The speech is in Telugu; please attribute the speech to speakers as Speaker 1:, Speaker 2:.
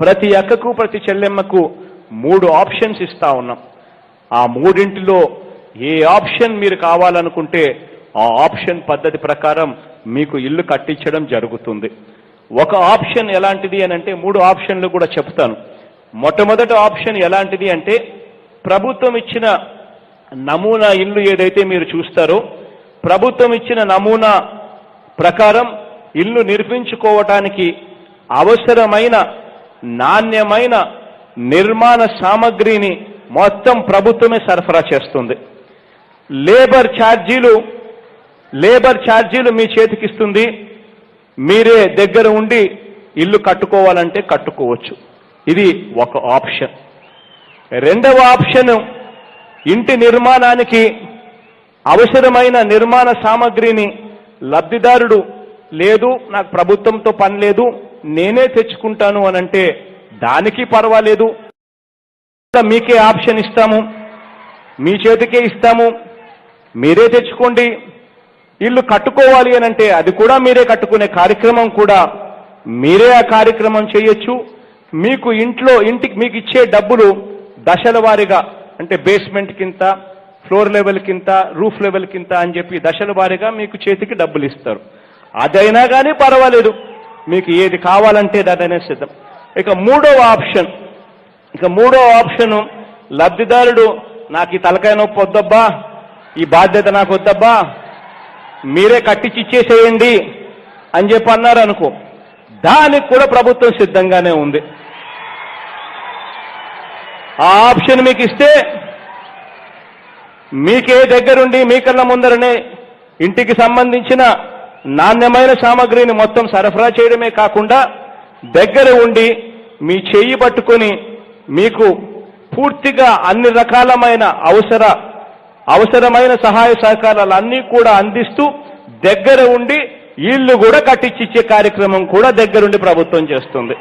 Speaker 1: ప్రతి అక్కకు ప్రతి చెల్లెమ్మకు మూడు ఆప్షన్స్ ఇస్తా ఉన్నాం. ఆ మూడింటిలో ఏ ఆప్షన్ మీరు కావాలనుకుంటే ఆ ఆప్షన్ పద్ధతి ప్రకారం మీకు ఇల్లు కట్టించడం జరుగుతుంది. ఒక ఆప్షన్ ఎలాంటిది అని అంటే మూడు ఆప్షన్లు కూడా చెప్తాను. మొట్టమొదటి ఆప్షన్ ఎలాంటిది అంటే ప్రభుత్వం ఇచ్చిన నమూనా ఇల్లు ఏదైతే మీరు చూస్తారో ప్రభుత్వం ఇచ్చిన నమూనా ప్రకారం ఇల్లు నిర్మించుకోవటానికి అవసరమైన నాణ్యమైన నిర్మాణ సామగ్రిని మొత్తం ప్రభుత్వమే సరఫరా చేస్తుంది. లేబర్ ఛార్జీలు లేబర్ ఛార్జీలు మీ చేతికిస్తుంది మీరే దగ్గర ఉండి ఇల్లు కట్టుకోవాలంటే కట్టుకోవచ్చు. ఇది ఒక ఆప్షన్. రెండవ ఆప్షన్ ఇంటి నిర్మాణానికి అవసరమైన నిర్మాణ సామగ్రిని లబ్ధిదారుడు లేదు నాకు ప్రభుత్వంతో పని లేదు నేనే తెచ్చుకుంటాను అని అంటే దానికి పర్వాలేదు. మీకే ఆప్షన్ ఇస్తాము. మీ చేతికే ఇస్తాము. మీరే తెచ్చుకోండి. ఇల్లు కట్టుకోవాలి అని అంటే అది కూడా మీరే కట్టుకునే కార్యక్రమం కూడా మీరే ఆ కార్యక్రమం చేయొచ్చు. మీకు ఇంట్లో ఇంటికి మీకు ఇచ్చే డబ్బులు దశల వారీగా అంటే బేస్మెంట్ కింద ఫ్లోర్ లెవెల్ కింద రూఫ్ లెవెల్ కింద అని చెప్పి దశల వారీగా మీకు చేతికి డబ్బులు ఇస్తారు. అదైనా కానీ పర్వాలేదు. మీకు ఏది కావాలంటే దాదైనా సిద్ధం. ఇక మూడవ ఆప్షన్. ఇక మూడో ఆప్షన్ లబ్ధిదారుడు నాకు ఈ తలకాయ నొప్పి వద్దబ్బా ఈ బాధ్యత నాకు వద్దబ్బా మీరే కట్టించి ఇచ్చేసేయండి అని చెప్పి అన్నారు అనుకో దానికి కూడా ప్రభుత్వం సిద్ధంగానే ఉంది. ఆ ఆప్షన్ మీకు ఇస్తే మీకే దగ్గరుండి మీ ముందరనే ఇంటికి సంబంధించిన నాణ్యమైన సామాగ్రిని మొత్తం సరఫరా చేయడమే కాకుండా దగ్గర ఉండి మీ చేయి పట్టుకొని మీకు పూర్తిగా అన్ని రకాలమైన అవసర అవసరమైన సహాయ సహకారాలు అన్నీ కూడా అందిస్తూ దగ్గర ఉండి ఇల్లు కూడా కట్టించిచ్చే కార్యక్రమం కూడా దగ్గరుండి ప్రభుత్వం చేస్తుంది.